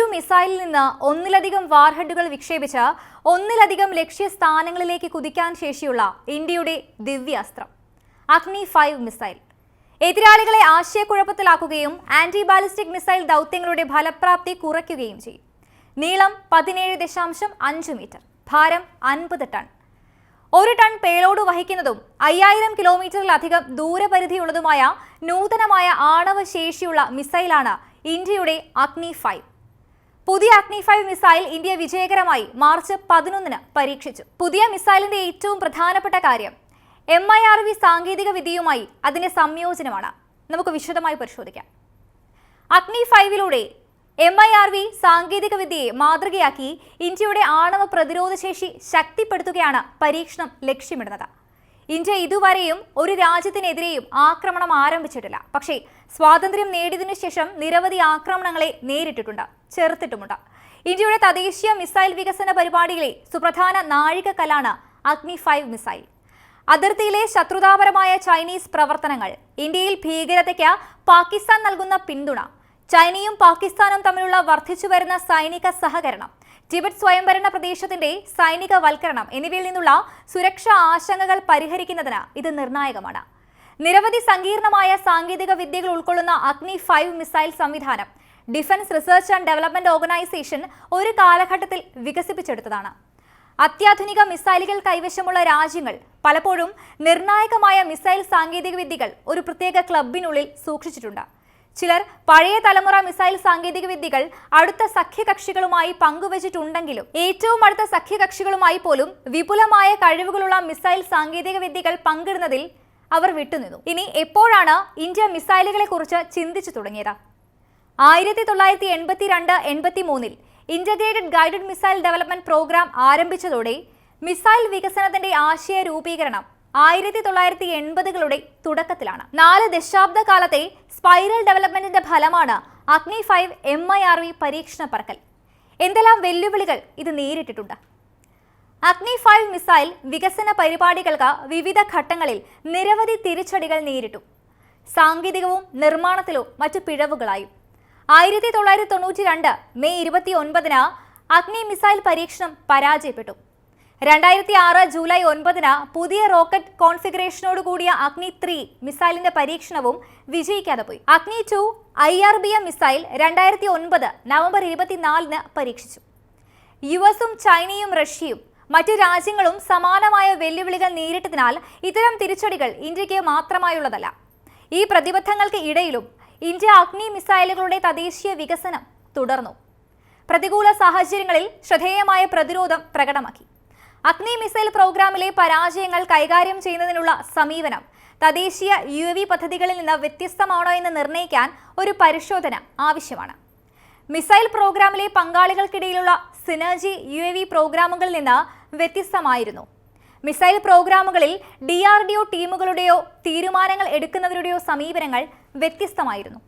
ഒരു മിസൈലിൽ നിന്ന് ഒന്നിലധികം വാർഹെഡുകൾ വിക്ഷേപിച്ച് ഒന്നിലധികം ലക്ഷ്യസ്ഥാനങ്ങളിലേക്ക് കുതിക്കാൻ ശേഷിയുള്ള ഇന്ത്യയുടെ ദിവ്യാസ്ത്രം. Agni five missile. എതിരാളികളെ ആശയക്കുഴപ്പത്തിലാക്കുകയും ആന്റി ബാലിസ്റ്റിക് മിസൈൽ ദൗത്യങ്ങളുടെ ഫലപ്രാപ്തി കുറയ്ക്കുകയും ചെയ്യും. നീളം പതിനേഴ് ദശാംശം അഞ്ച് മീറ്റർ ഭാരം അൻപത് ടൺ. ഒരു ടൺ പേലോഡ് വഹിക്കുന്നതും അയ്യായിരം കിലോമീറ്ററിലധികം ദൂരപരിധിയുള്ളതുമായ നൂതനമായ ആണവ ശേഷിയുള്ള മിസൈലാണ് ഇന്ത്യയുടെ അഗ്നി ഫൈവ്. പുതിയ അഗ്നി ഫൈവ് മിസൈൽ ഇന്ത്യ വിജയകരമായി മാർച്ച് പതിനൊന്നിന് പരീക്ഷിച്ചു. പുതിയ മിസൈലിന്റെ ഏറ്റവും പ്രധാനപ്പെട്ട കാര്യം എം ഐ ആർ വി സാങ്കേതിക വിദ്യയുമായി അതിന്റെ സംയോജനമാണ്. നമുക്ക് വിശദമായി പരിശോധിക്കാം. അഗ്നി ഫൈവിലൂടെ എം ഐ ആർ വി സാങ്കേതിക വിദ്യയെ മാതൃകയാക്കി ഇന്ത്യയുടെ ആണവ പ്രതിരോധ ശേഷി ശക്തിപ്പെടുത്തുകയാണ് പരീക്ഷണം ലക്ഷ്യമിടുന്നത്. ഇന്ത്യ ഇതുവരെയും ഒരു രാജ്യത്തിനെതിരെയും ആക്രമണം ആരംഭിച്ചിട്ടില്ല. പക്ഷേ സ്വാതന്ത്ര്യം നേടിയതിനു ശേഷം നിരവധി ആക്രമണങ്ങളെ നേരിട്ടിട്ടുണ്ട് ചെറുത്തിട്ടുമുണ്ട്. ഇന്ത്യയുടെ തദ്ദേശീയ മിസൈൽ വികസന പരിപാടിയിലെ സുപ്രധാന നാഴികക്കല്ലാണ് അഗ്നി ഫൈവ് മിസൈൽ. അതിർത്തിയിലെ ശത്രുതാപരമായ ചൈനീസ് പ്രവർത്തനങ്ങൾ ഇന്ത്യയിൽ ഭീകരതയ്ക്ക് പാകിസ്ഥാൻ നൽകുന്ന പിന്തുണ ചൈനയും പാകിസ്ഥാനും തമ്മിലുള്ള വർദ്ധിച്ചുവരുന്ന സൈനിക സഹകരണം ടിബറ്റ് സ്വയംഭരണ പ്രദേശത്തിന്റെ സൈനിക വൽക്കരണം എന്നിവയിൽ നിന്നുള്ള സുരക്ഷാ ആശങ്കകൾ പരിഹരിക്കുന്നതിന് ഇത് നിർണായകമാണ്. നിരവധി സങ്കീർണമായ സാങ്കേതിക വിദ്യകൾ ഉൾക്കൊള്ളുന്ന അഗ്നി ഫൈവ് മിസൈൽ സംവിധാനം defence research and development organisation ഒരു കാലഘട്ടത്തിൽ വികസിപ്പിച്ചെടുത്തതാണ്. അത്യാധുനിക മിസൈലുകൾ കൈവശമുള്ള രാജ്യങ്ങൾ പലപ്പോഴും നിർണായകമായ മിസൈൽ സാങ്കേതിക വിദ്യകൾ ഒരു പ്രത്യേക ക്ലബിനുള്ളിൽ സൂക്ഷിച്ചിട്ടുണ്ട്. ചിലർ പഴയ തലമുറ മിസൈൽ സാങ്കേതിക വിദ്യകൾ അടുത്ത സഖ്യകക്ഷികളുമായി പങ്കുവച്ചിട്ടുണ്ടെങ്കിലും ഏറ്റവും അടുത്ത സഖ്യകക്ഷികളുമായി പോലും വിപുലമായ കഴിവുകളുള്ള മിസൈൽ സാങ്കേതിക വിദ്യകൾ പങ്കിടുന്നതിൽ അവർ വിട്ടുനിന്നു. ഇനി എപ്പോഴാണ് ഇന്ത്യ മിസൈലുകളെ കുറിച്ച് ചിന്തിച്ചു തുടങ്ങിയത്? ആയിരത്തി തൊള്ളായിരത്തി എൺപത്തി രണ്ട് എൺപത്തി മൂന്നിൽ integrated guided missile development programme ആരംഭിച്ചതോടെ മിസൈൽ വികസനത്തിന്റെ ആശയ രൂപീകരണം ആയിരത്തി തൊള്ളായിരത്തി എൺപതുകളുടെ തുടക്കത്തിലാണ്. നാല് ദശാബ്ദ കാലത്തെ സ്പൈറൽ ഡെവലപ്മെന്റിന്റെ ഫലമാണ് Agni five M I R V പരീക്ഷണ പറക്കൽ. എന്തെല്ലാം വെല്ലുവിളികൾ ഇത് നേരിട്ടിട്ടുണ്ട്? അഗ്നി ഫൈവ് മിസൈൽ വികസന പരിപാടികൾക്ക് വിവിധ ഘട്ടങ്ങളിൽ നിരവധി തിരിച്ചടികൾ നേരിട്ടു. സാങ്കേതികവും നിർമ്മാണത്തിലോ മറ്റു പിഴവുകളായും. ആയിരത്തി തൊള്ളായിരത്തി തൊണ്ണൂറ്റി രണ്ട് മെയ് ഇരുപത്തി ഒൻപതിന് അഗ്നി മിസൈൽ പരീക്ഷണം പരാജയപ്പെട്ടു. രണ്ടായിരത്തി ആറ് ജൂലൈ ഒൻപതിന് പുതിയ റോക്കറ്റ് കോൺഫിഗറേഷനോട് കൂടിയ അഗ്നി ത്രീ മിസൈലിന്റെ പരീക്ഷണവും വിജയിക്കാതെ പോയി. Agni two I R B M missile രണ്ടായിരത്തി ഒൻപത് നവംബർ ഇരുപത്തിനാലിന് പരീക്ഷിച്ചു. യു എസും ചൈനയും റഷ്യയും മറ്റു രാജ്യങ്ങളും സമാനമായ വെല്ലുവിളികൾ നേരിട്ടതിനാൽ ഇത്തരം തിരിച്ചടികൾ ഇന്ത്യയ്ക്ക് മാത്രമായുള്ളതല്ല. ഈ പ്രതിബദ്ധങ്ങൾക്ക് ഇടയിലും ഇന്ത്യ അഗ്നി മിസൈലുകളുടെ തദ്ദേശീയ വികസനം തുടർന്നു. പ്രതികൂല സാഹചര്യങ്ങളിൽ ശ്രദ്ധേയമായ പ്രതിരോധം പ്രകടമാക്കി. അഗ്നി മിസൈൽ പ്രോഗ്രാമിലെ പരാജയങ്ങൾ കൈകാര്യം ചെയ്യുന്നതിനുള്ള സമീപനം. തദ്ദേശീയ യു എ വി പദ്ധതികളിൽ നിന്ന് വ്യത്യസ്തമാണോ എന്ന് നിർണയിക്കാൻ ഒരു പരിശോധന ആവശ്യമാണ്. മിസൈൽ പ്രോഗ്രാമിലെ പങ്കാളികൾക്കിടയിലുള്ള സിനർജി യു എ വി പ്രോഗ്രാമുകളിൽ നിന്ന് വ്യത്യസ്തമായിരുന്നു. മിസൈൽ പ്രോഗ്രാമുകളിൽ ഡി ആർ ഡി ഒ ടീമുകളുടെയോ തീരുമാനങ്ങൾ എടുക്കുന്നവരുടെയോ സമീപനങ്ങൾ വ്യത്യസ്തമായിരുന്നു.